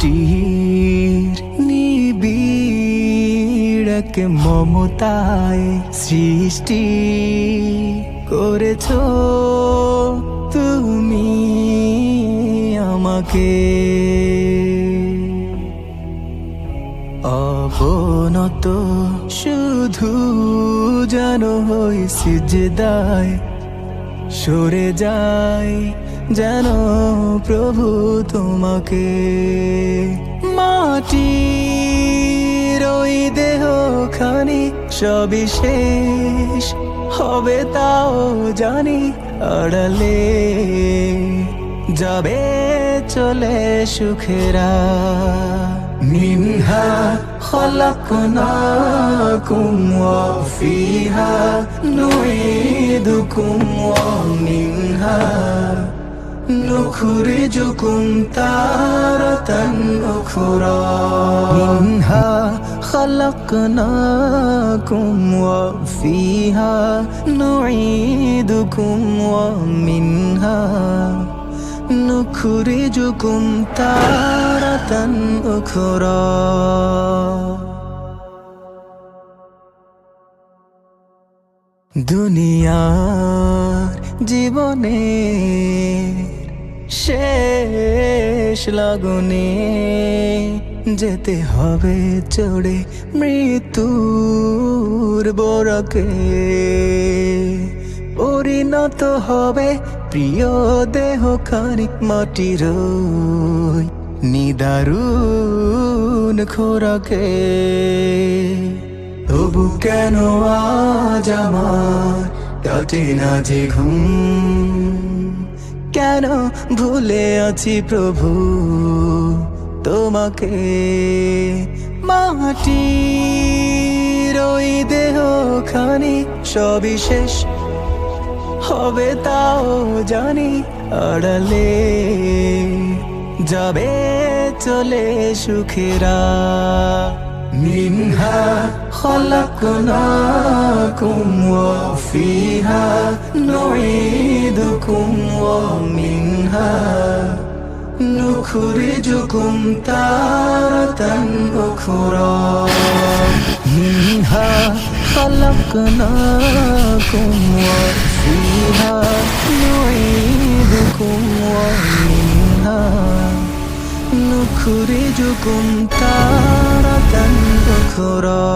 মাটির নিবিড়ক মমতায় সৃষ্টি করেছ তুমি আমাকে। অবনত শুধু যেন যে সিজদায় সরে যাই যেন প্রভু তোমাকে। মাটি ওই দেহ খানি সবই শেষ, হবে তাও জানি আড়ালে। যাবে চলে সুখেরা। منها خلقناكم وفيها نعيدكم ومنها نخرجكم تارة أخرى. منها خلقناكم وفيها نعيدكم ومنها نخرجكم تارة أخرى দুনিয়ার জীবনে শেষ লগনে যেতে হবে চড়ে মৃত্যুর বরকে পরিণত হবে প্রিয় দেহ খানিক মাটির ওই নিদারুণ খোরাকে। তবু কেন আজ আমার কাটে না যে ঘুম? কেন ভুলে আছি প্রভু তোমাকে? মাটি ওই দেহ খানি সবই শেষ হবে তাও জানি আড়ালে যাবে চলে সুখেরা মিনহা خلقناكم وفيها نعيدكم ومنها نخرجكم تارة أخرى منها خلقناكم وفيها نعيدكم ومنها نخرجكم تارة أخرى